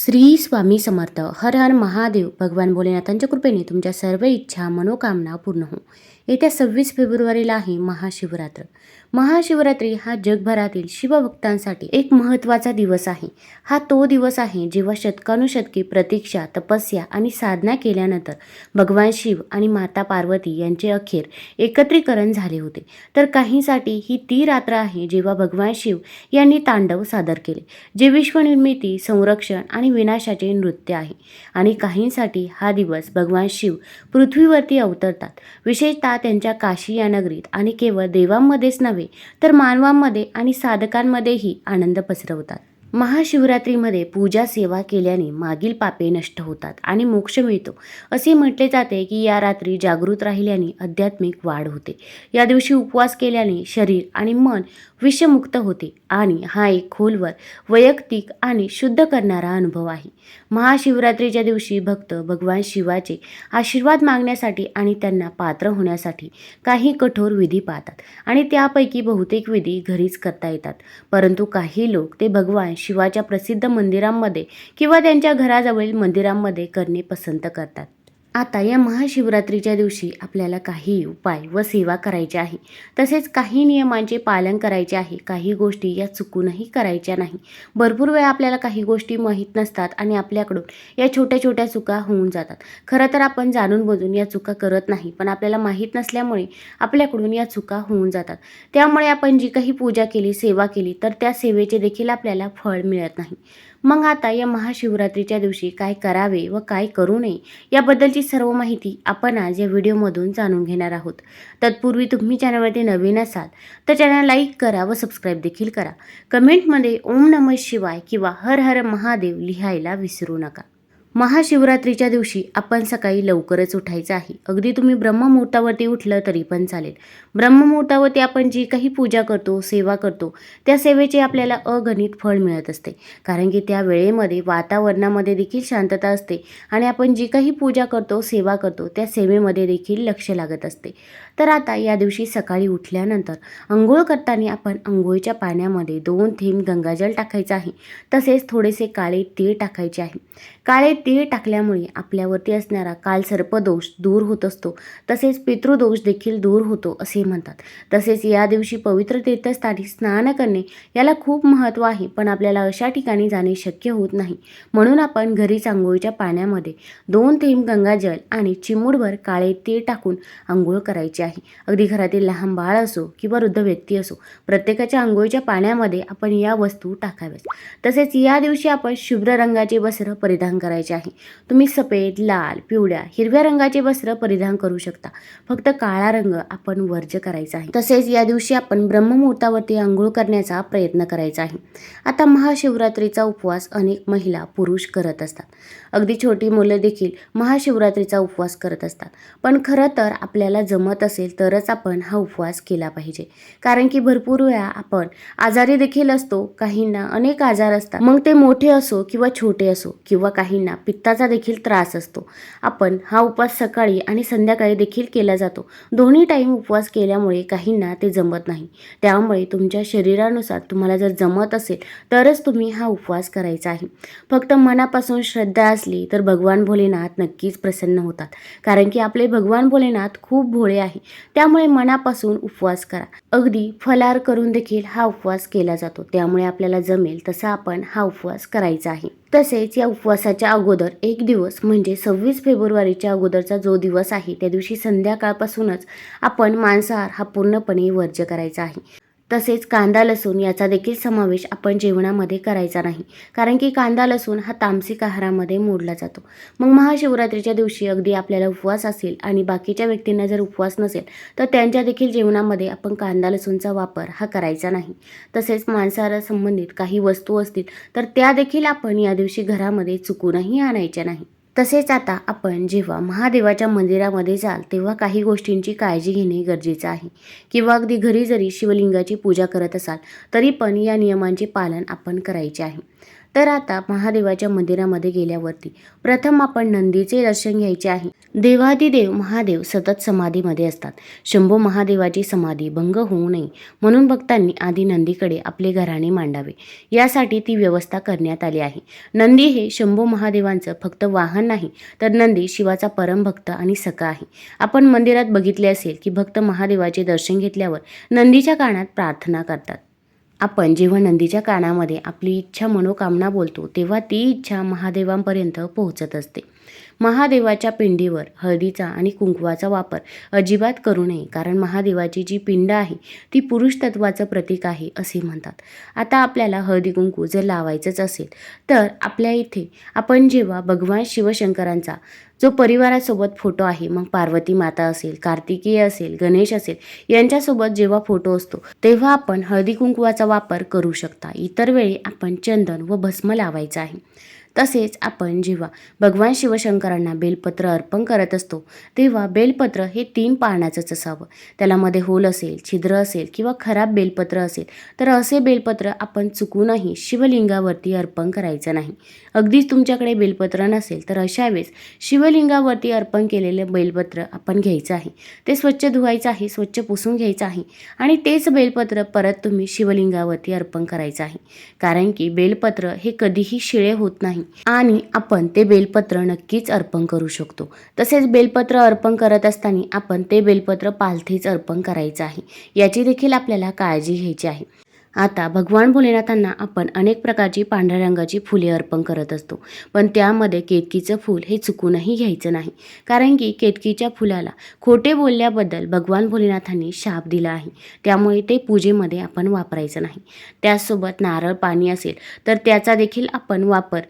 श्री स्वामी समर्थ. हर हर महादेव. भगवान भोलेनाथांच्या कृपेने तुमच्या सर्व इच्छा मनोकामना पूर्ण हो. येत्या सव्वीस फेब्रुवारीला आहे महाशिवरात्र. महाशिवरात्री हा जगभरातील शिवभक्तांसाठी एक महत्त्वाचा दिवस आहे. हा तो दिवस आहे जेव्हा शतकानुशतके प्रतीक्षा तपस्या आणि साधना केल्यानंतर भगवान शिव आणि माता पार्वती यांचे अखेर एकत्रीकरण झाले होते. तर काहींसाठी ही ती रात्र आहे जेव्हा भगवान शिव यांनी तांडव सादर केले. जे विश्वनिर्मिती संरक्षण आणि विनाशाचे नृत्य आहे. आणि काहींसाठी हा दिवस भगवान शिव पृथ्वीवरती अवतरतात. विशेषतः त्यांच्या काशी या नगरीत. आणि केवळ देवांमध्येच नव्हे तर मानवांमध्ये आणि साधकांमध्येही आनंद पसरवतात. महाशिवरात्रीमध्ये पूजा सेवा केल्याने मागील पापे नष्ट होतात आणि मोक्ष मिळतो. असे म्हटले जाते की या रात्री जागृत राहिल्याने आध्यात्मिक वाढ होते. या दिवशी उपवास केल्याने शरीर आणि मन विषमुक्त होते आणि हा एक खोलवर वैयक्तिक आणि शुद्ध करणारा अनुभव आहे. महाशिवरात्रीच्या दिवशी भक्त भगवान शिवाचे आशीर्वाद मागण्यासाठी आणि त्यांना पात्र होण्यासाठी काही कठोर विधी पाहतात आणि त्यापैकी बहुतेक विधी घरीच करता येतात. परंतु काही लोक ते भगवान शिवाच्या प्रसिद्ध मंदिरांमध्ये किंवा त्यांच्या घराजवळील मंदिरांमध्ये करणे पसंत करतात. आता या महाशिवरात्रीच्या दिवशी आपल्याला काही उपाय व सेवा करायच्या आहे. तसेच काही नियमांचे पालन करायचे आहे. काही गोष्टी या चुकूनही करायच्या नाही. भरपूर वेळा आपल्याला काही गोष्टी माहीत नसतात आणि आपल्याकडून या छोट्या छोट्या चुका होऊन जातात. खरं तर आपण जाणून बुजून या चुका करत नाही पण आपल्याला माहीत नसल्यामुळे आपल्याकडून या चुका होऊन जातात. त्यामुळे आपण जी काही पूजा केली सेवा केली तर त्या सेवेचे देखील आपल्याला फळ मिळत नाही. मग आता या महाशिवरात्रीच्या दिवशी काय करावे व काय करू नये याबद्दलची सर्व माहिती आपण आज या व्हिडिओमधून जाणून घेणार आहोत. तत्पूर्वी तुम्ही चॅनलवरती नवीन असाल तर चॅनल लाईक करा व सबस्क्राईब देखील करा. कमेंटमध्ये ओम नमः शिवाय किंवा हर हर महादेव लिहायला विसरू नका. महाशिवरात्रीच्या दिवशी आपण सकाळी लवकरच उठायचं आहे. अगदी तुम्ही ब्रह्ममुहूर्तावरती उठलं तरी पण चालेल. ब्रह्ममुहूर्तावरती आपण जी काही पूजा करतो सेवा करतो त्या सेवेचे आपल्याला अगणित फळ मिळत असते. कारण की त्या वेळेमध्ये वातावरणामध्ये देखील शांतता असते आणि आपण जी काही पूजा करतो सेवा करतो त्या सेवेमध्ये देखील लक्ष लागत असते. तर आता या दिवशी सकाळी उठल्यानंतर अंघोळ करताना आपण अंघोळीच्या पाण्यामध्ये दोन थेंब गंगाजल टाकायचं आहे. तसेच थोडेसे काळे तीळ टाकायचे आहे. काळे तीळ टाकल्यामुळे आपल्यावरती असणारा काल सर्पदोष दूर होत असतो. तसेच पितृदोष देखील दूर होतो असे म्हणतात. तसेच या दिवशी पवित्र तीर्थस्थानी स्नान करणे याला खूप महत्त्व आहे पण आपल्याला अशा ठिकाणी जाणे शक्य होत नाही. म्हणून आपण घरीच आंघोळीच्या पाण्यामध्ये दोन थेंब गंगाजल आणि चिमूडभर काळे तीळ टाकून आंघोळ करायची आहे. अगदी घरातील लहान बाळ असो किंवा वृद्ध व्यक्ती असो प्रत्येकाच्या आंघोळीच्या पाण्यामध्ये आपण या वस्तू टाकाव्यात. तसेच या दिवशी आपण शुभ्र रंगाचे वस्त्र परिधान करायचे आहे. तुम्ही सफेद लाल पिवळ्या हिरव्या रंगाचे वस्त्र परिधान करू शकता. फक्त काळा रंग आपण वर्ज करायचा आहे. तसेच या दिवशी आपण ब्रह्ममुहूर्तावरती आंघोळ करण्याचा प्रयत्न करायचा आहे. आता महाशिवरात्रीचा उपवास अनेक महिला पुरुष करत असतात. अगदी छोटी मुलं देखील महाशिवरात्रीचा उपवास करत असतात. पण खरं तर आपल्याला जमत असेल तरच आपण हा उपवास केला पाहिजे. कारण की भरपूर वेळा आपण आजारी देखील असतो काहींना अनेक आजार असतात. मग ते मोठे असो किंवा छोटे असो किंवा काहींना पित्ताचा देखील त्रास असतो. आपण हा उपवास सकाळी आणि संध्याकाळी देखील केला जातो. दोन्ही टाईम उपवास केल्यामुळे काहींना ते जमत नाही. त्यामुळे तुमच्या शरीरानुसार तुम्हाला जर जमत असेल तरच तुम्ही हा उपवास करायचा आहे. फक्त मनापासून श्रद्धा असली तर भगवान भोलेनाथ नक्कीच प्रसन्न होतात. कारण की आपले भगवान भोलेनाथ खूप भोळे आहे. त्यामुळे मनापासून उपवास करा. अगदी फलार करून देखील हा उपवास केला जातो. त्यामुळे आपल्याला जमेल तसा आपण हा उपवास करायचा आहे. तसेच या उपवासाच्या अगोदर एक दिवस म्हणजे सव्वीस फेब्रुवारीच्या अगोदरचा जो दिवस आहे त्या दिवशी संध्याकाळपासूनच आपण मांसाहार हा पूर्णपणे वर्ज्य करायचा आहे. तसेच कांदा लसूण याचा देखील समावेश आपण जेवणामध्ये करायचा नाही. कारण की कांदा लसूण हा तामसिक आहारामध्ये मोडला जातो. मग महाशिवरात्रीच्या दिवशी अगदी आपल्याला उपवास असेल आणि बाकीच्या व्यक्तींना जर उपवास नसेल तर त्यांच्या देखील जेवणामध्ये आपण कांदा लसूणचा वापर हा करायचा नाही. तसेच मांसाहारा संबंधित काही वस्तू असतील तर त्या देखील आपण या दिवशी घरामध्ये चुकूनही आणायच्या नाही. तसेच आता आपण जेव्हा महादेवाच्या मंदिरामध्ये जाल तेव्हा काही गोष्टींची काळजी घेणे गरजेचं आहे. किंवा अगदी घरी जरी शिवलिंगाची पूजा करत असाल तरी पण या नियमांचे पालन आपण करायचे आहे. तर आता महादेवाच्या मंदिरामध्ये गेल्यावरती प्रथम आपण नंदीचे दर्शन घ्यायचे आहे. देवादिदेव महादेव सतत समाधीमध्ये असतात. शंभू महादेवाची समाधी भंग होऊ नये म्हणून भक्तांनी आधी नंदीकडे आपले घराणे मांडावे. यासाठी ती व्यवस्था करण्यात आली आहे. नंदी हे शंभू महादेवांचं फक्त वाहन नाही तर नंदी शिवाचा परमभक्त आणि सखा आहे. आपण मंदिरात बघितले असेल की भक्त महादेवाचे दर्शन घेतल्यावर नंदीच्या कानात प्रार्थना करतात. आपण जेव्हा नंदीच्या कानामध्ये आपली इच्छा मनोकामना बोलतो तेव्हा ती इच्छा महादेवांपर्यंत पोहोचत असते. महादेवाच्या पिंडीवर हळदीचा आणि कुंकवाचा वापर अजिबात करू नये कारण महादेवाची जी पिंड आहे ती पुरुष तत्वाचं प्रतीक आहे असे म्हणतात. आता आपल्याला हळदी कुंकू जर लावायचंच असेल तर आपल्या इथे आपण जेव्हा भगवान शिवशंकरांचा जो परिवारासोबत फोटो आहे मग पार्वती माता असेल कार्तिकीय असेल गणेश असेल यांच्यासोबत जेव्हा फोटो असतो तेव्हा आपण हळदी कुंकवाचा वापर करू शकता. इतर वेळी आपण चंदन व भस्म लावायचं आहे. तसेच आपण जेव्हा भगवान शिवशंकरांना बेलपत्र अर्पण करत असतो तेव्हा बेलपत्र हे तीन पानाचंच असावं. त्याला मध्ये होल असेल छिद्र असेल किंवा खराब बेलपत्र असेल तर असे बेलपत्र आपण चुकूनही शिवलिंगावरती अर्पण करायचं नाही. अगदीच तुमच्याकडे बेलपत्र नसेल तर अशा वेळेस शिवलिंगावरती अर्पण केलेलं बेलपत्र आपण घ्यायचं आहे. ते स्वच्छ धुवायचं आहे स्वच्छ पुसून घ्यायचं आहे आणि तेच बेलपत्र परत तुम्ही शिवलिंगावरती अर्पण करायचं आहे. कारण की बेलपत्र हे कधीही शिळे होत नाही. आणि आपण ते बेलपत्र नक्कीच अर्पण करू शकतो. तसेच बेलपत्र अर्पण करत असताना आपण ते बेलपत्र पालथीच अर्पण करायचं आहे. याची देखील आपल्याला काळजी घ्यायची आहे. आता भगवान भोलेनाथांना आपण अनेक प्रकारची पांढऱ्या रंगाची फुले अर्पण करत असतो. पण त्यामध्ये केतकीचं फूल हे चुकूनही घ्यायचं नाही. कारण की केतकीच्या फुलाला खोटे बोलल्याबद्दल भगवान भोलेनाथांनी शाप दिला आहे. त्यामुळे ते पूजेमध्ये आपण वापरायचं नाही. त्याचसोबत नारळ पाणी असेल तर त्याचा देखील आपण वापर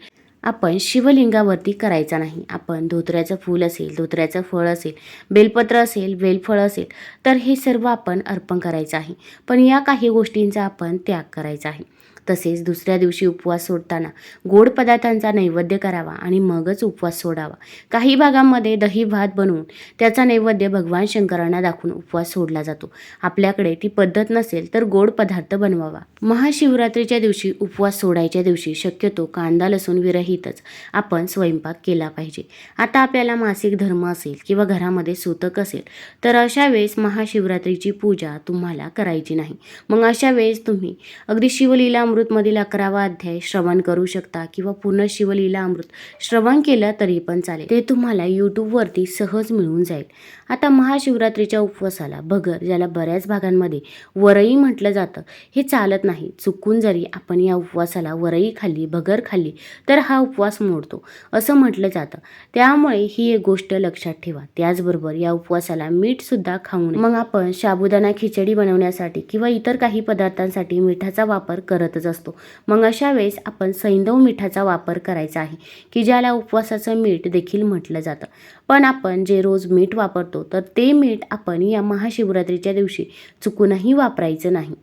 आपण शिवलिंगावरती करायचा नाही. आपण धोत्र्याचं फूल असेल धोत्र्याचं फळ असेल बेलपत्र असेल बेलफळ असेल तर हे सर्व आपण अर्पण करायचं आहे. पण या काही गोष्टींचा आपण त्याग करायचा आहे. तसेच दुसऱ्या दिवशी उपवास सोडताना गोड पदार्थांचा नैवेद्य करावा आणि मगच उपवास सोडावा. काही भागांमध्ये दही भात बनवून त्याचा नैवेद्य भगवान शंकरांना दाखवून उपवास सोडला जातो. आपल्याकडे ती पद्धत नसेल तर गोड पदार्थ बनवावा. महाशिवरात्रीच्या दिवशी उपवास सोडायच्या दिवशी शक्यतो कांदा लसूण विरहितच आपण स्वयंपाक केला पाहिजे. आता आपल्याला मासिक धर्म असेल किंवा घरामध्ये सूतक असेल तर अशा वेळेस महाशिवरात्रीची पूजा तुम्हाला करायची नाही. मग अशा वेळेस तुम्ही अगदी शिवलीला अमृतमधील अकरावा अध्याय श्रवण करू शकता किंवा पूर्ण शिवलीला अमृत श्रवण केलं तरी पण चालेल. ते तुम्हाला यूट्यूबवरती सहज मिळून जाईल. आता महाशिवरात्रीच्या उपवासाला भगर ज्याला बऱ्याच भागांमध्ये वरई म्हटलं जातं हे चालत नाही. चुकून जरी आपण या उपवासाला वरई खाल्ली भगर खाल्ली तर हा उपवास मोडतो असं म्हटलं जातं. त्यामुळे ही एक गोष्ट लक्षात ठेवा. त्याचबरोबर या उपवासाला मीठ सुद्धा खाऊ नये. मग आपण साबुदाणा खिचडी बनवण्यासाठी किंवा इतर काही पदार्थांसाठी मिठाचा वापर करतच असतो. मग अशा वेळेस आपण सैंधव मिठाचा वापर करायचा आहे की ज्याला उपवासाचं मीठ देखील म्हटलं जातं. पण आपण जे रोज मीठ वापरतो तर ते मीठ आपण या महाशिवरात्रीच्या दिवशी चुकूनही वापरायचं नाही.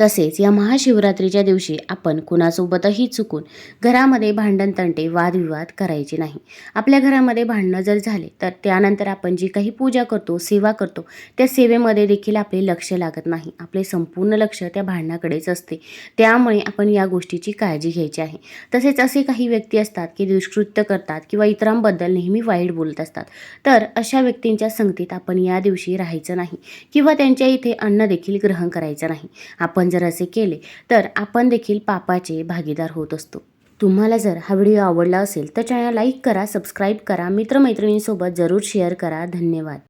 तसेच या महाशिवरात्रीच्या दिवशी आपण कुणासोबतही चुकून घरामध्ये भांडण तंटे वादविवाद करायचे नाही. आपल्या घरामध्ये भांडणं जर झाले तर त्यानंतर आपण जी काही पूजा करतो सेवा करतो त्या सेवेमध्ये देखील आपले लक्ष लागत नाही. आपले संपूर्ण लक्ष त्या भांडणाकडेच असते. त्यामुळे आपण या गोष्टीची काळजी घ्यायची आहे. तसेच असे काही व्यक्ती असतात की दुष्कृत्य करतात किंवा इतरांबद्दल नेहमी वाईट बोलत असतात. तर अशा व्यक्तींच्या संगतीत आपण या दिवशी राहायचं नाही किंवा त्यांच्या इथे अन्न देखील ग्रहण करायचं नाही. आपण आपण जर असे केले तर आपण देखील पापाचे भागीदार होत असतो. तुम्हाला जर हा व्हिडिओ आवडला असेल तर चॅनल लाईक करा सबस्क्राईब करा मित्रमैत्रिणींसोबत जरूर शेअर करा. धन्यवाद.